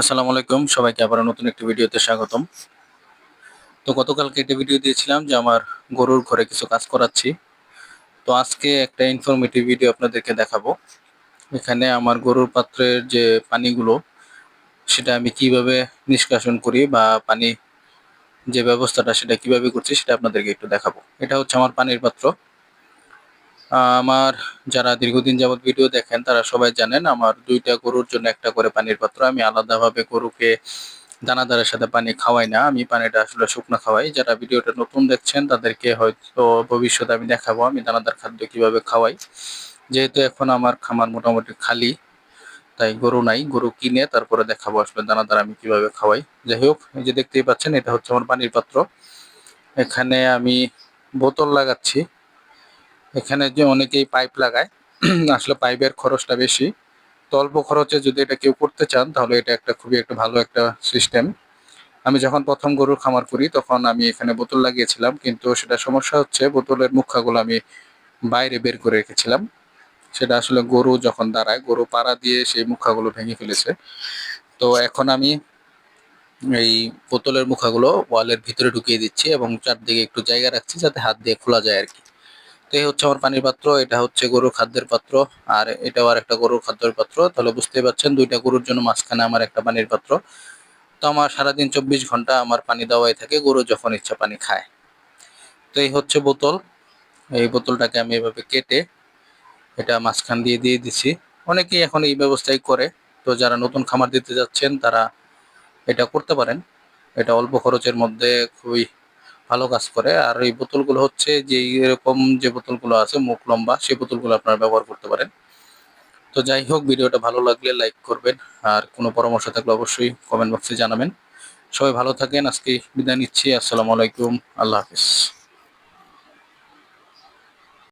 আসসালামু আলাইকুম, সবাইকে আবার নতুন একটি ভিডিওতে স্বাগতম। তো গতকালকে একটা ভিডিও দিয়েছিলাম যে আমার গরুর ঘরে কিছু কাজ করাচ্ছি। তো আজকে একটা ইনফরমেটিভ ভিডিও আপনাদেরকে দেখাবো। এখানে আমার গরুর পাত্রের যে পানিগুলো, সেটা আমি কীভাবে নিষ্কাশন করি বা পানি যে ব্যবস্থাটা সেটা কীভাবে করছি সেটা আপনাদেরকে একটু দেখাবো। এটা হচ্ছে আমার পানির পাত্র। আমার যারা দীর্ঘদিন যাবত ভিডিও দেখেন, তারা সবাই জানেন আমার দুইটা গরুর জন্য একটা করে পানির পাত্র। আমি আলাদাভাবে গরুকে দানাদারের সাথে পানি খাওয়াই না, আমি পানিটা আসলে শুকনো খাওয়াই। যারা ভিডিওটা নতুন দেখছেন, তাদেরকে হয়তো ভবিষ্যতে আমি দেখাবো আমি দানাদার খাদ্য কীভাবে খাওয়াই। যেহেতু এখন আমার খামার মোটামুটি খালি, তাই গরু নাই, গরু কিনে তারপরে দেখাবো আসলে দানাদার আমি কীভাবে খাওয়াই। যাই হোক, এই যে দেখতেই পাচ্ছেন, এটা হচ্ছে আমার পানির পাত্র। এখানে আমি বোতল লাগাচ্ছি। এখানে যে অনেকেই পাইপ লাগায়, আসলে পাইপের খরচটা বেশি। তো অল্প খরচে যদি এটা কেউ করতে চান, তাহলে এটা একটা খুবই একটা ভালো একটা সিস্টেম আমি যখন প্রথম গরুর খামার করি, তখন আমি এখানে বোতল লাগিয়েছিলাম, কিন্তু সেটা সমস্যা হচ্ছে, বোতলের মুখাগুলো আমি বাইরে বের করে রেখেছিলাম। সেটা আসলে গরু যখন দাঁড়ায়, গরু পাড়া দিয়ে সেই মুখাগুলো ভেঙে ফেলেছে। তো এখন আমি এই বোতলের মুখাগুলো ওয়ালের ভিতরে ঢুকিয়ে দিচ্ছি এবং চারদিকে একটু জায়গা রাখছি, যাতে হাত দিয়ে খোলা যায় আর কি। তো এই হচ্ছে আমার পানির পাত্র, এটা হচ্ছে গরুর খাদ্যের পাত্র, আর এটাও আর একটা গরুর খাদ্যের পাত্র। তাহলে বুঝতেই পারছেন, দুইটা গরুর জন্য মাঝখানে আমার একটা পানির পাত্র। তো আমার সারাদিন চব্বিশ ঘণ্টা আমার পানি দেওয়াই থাকে, গরু যখন ইচ্ছা পানি খায়। তো এই হচ্ছে বোতল, এই বোতলটাকে আমি এভাবে কেটে এটা মাঝখান দিয়ে দিয়ে দিছি। অনেকেই এখন এই ব্যবস্থাই করে, তো যারা নতুন খামার দিতে যাচ্ছেন তারা এটা করতে পারেন। এটা অল্প খরচের মধ্যে খুবই ভালো কাজ করে। আর এই বোতলগুলো হচ্ছে যে এরকম যে বোতলগুলো আছে, মুখ লম্বা সেই বোতলগুলো আপনারা ব্যবহার করতে পারেন। তো যাই হোক, ভিডিওটা ভালো লাগলে লাইক করবেন। আর কোনো পরামর্শ থাকলে অবশ্যই কমেন্ট বক্সে জানাবেন। সবাই ভালো থাকেন। আজকে বিদায় নিচ্ছি। আসসালামু আলাইকুম। আল্লাহ হাফিজ।